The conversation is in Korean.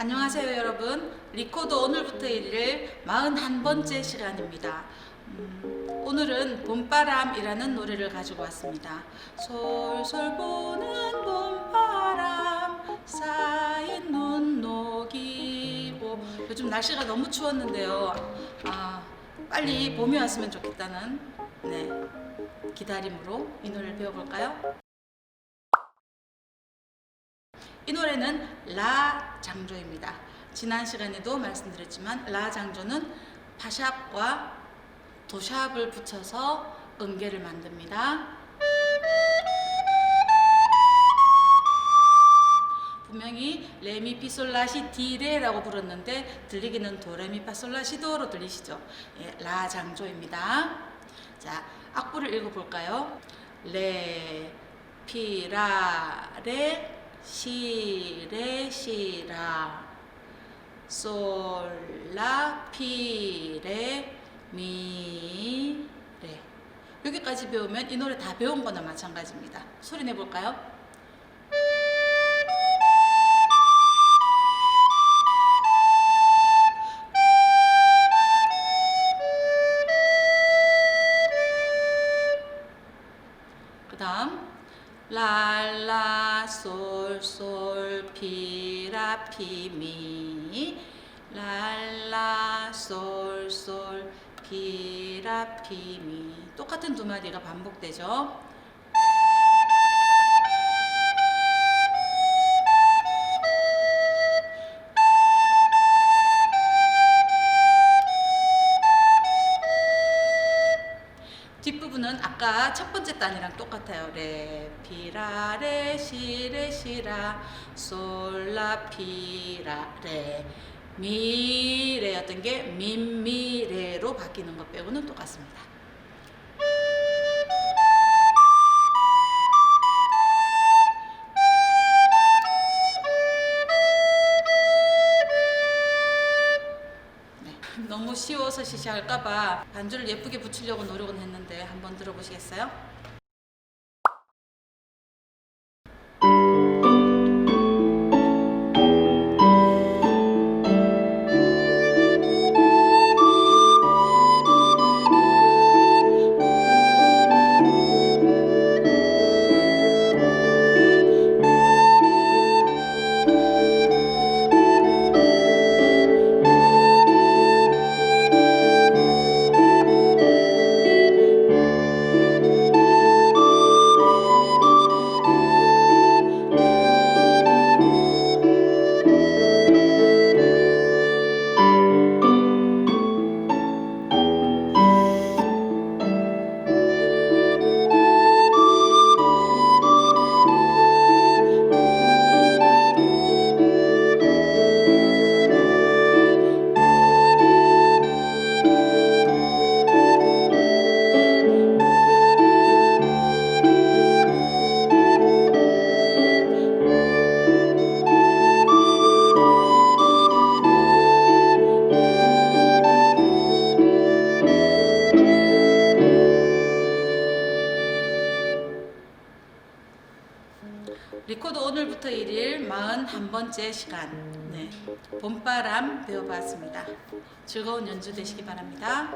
안녕하세요 여러분. 리코더 오늘부터 1일 41번째 시간입니다. 음, 오늘은 봄바람이라는 노래를 가지고 왔습니다. 솔솔 부는 봄바람 쌓인 눈 녹이고 요즘 날씨가 너무 추웠는데요. 아, 빨리 봄이 왔으면 좋겠다는 네, 기다림으로 이 노래를 배워볼까요? 이 노래는 라 장조입니다. 지난 시간에도 말씀드렸지만 라 장조는 파샵과 도샵을 붙여서 음계를 만듭니다. 분명히 레미피솔라시 디레라고 불렀는데 들리기는 도레미파솔라시도로 들리시죠? 예, 라 장조입니다. 자, 악보를 읽어볼까요? 레, 피, 라, 레, 시, 레, 시, 라, 솔, 라, 피, 레, 미, 레. 여기까지 배우면 이 노래 다 배운 거나 마찬가지입니다. 소리 내볼까요? 그 다음 랄라 솔솔 피라 피미 랄라 솔솔 피라 피미 똑같은 두 마디가 반복되죠. 아까 첫 번째 단이랑 똑같아요. 레, 피라, 레, 시, 레, 시라, 솔, 라, 피라, 레, 미, 레였던 게 민, 미, 레로 바뀌는 것 빼고는 똑같습니다. 너무 쉬워서 시시할까봐 반주를 예쁘게 붙이려고 노력은 했는데 한번 들어보시겠어요? 리코더 오늘부터 1일 41번째 시간 네, 봄바람 배워봤습니다. 즐거운 연주 되시기 바랍니다.